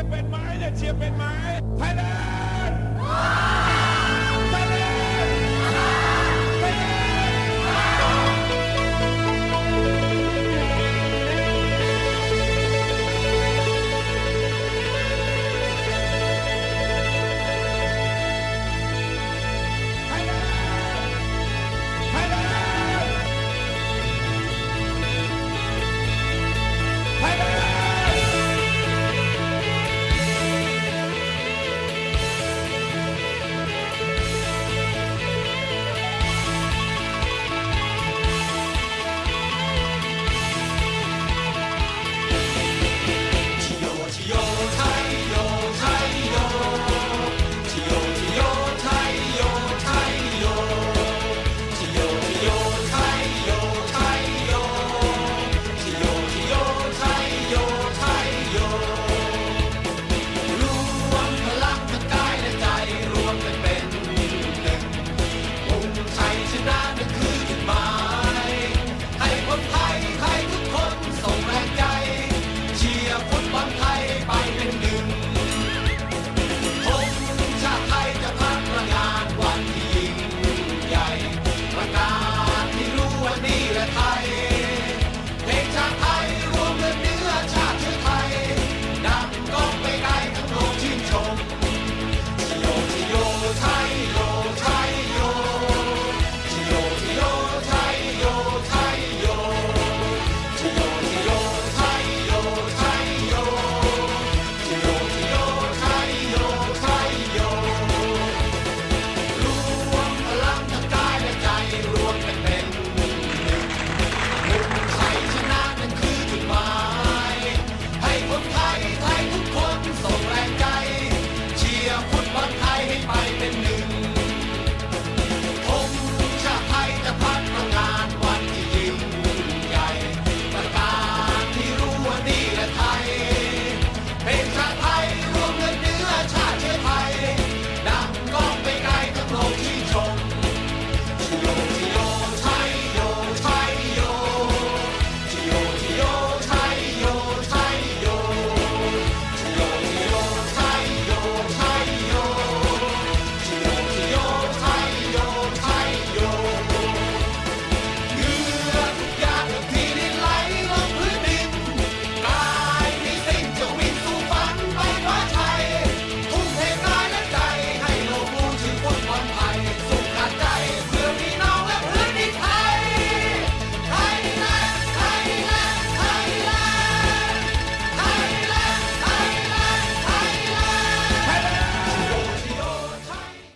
ร์เป็นไม้เนี่ยเชียร์เป็นไม้ไทยแลนด์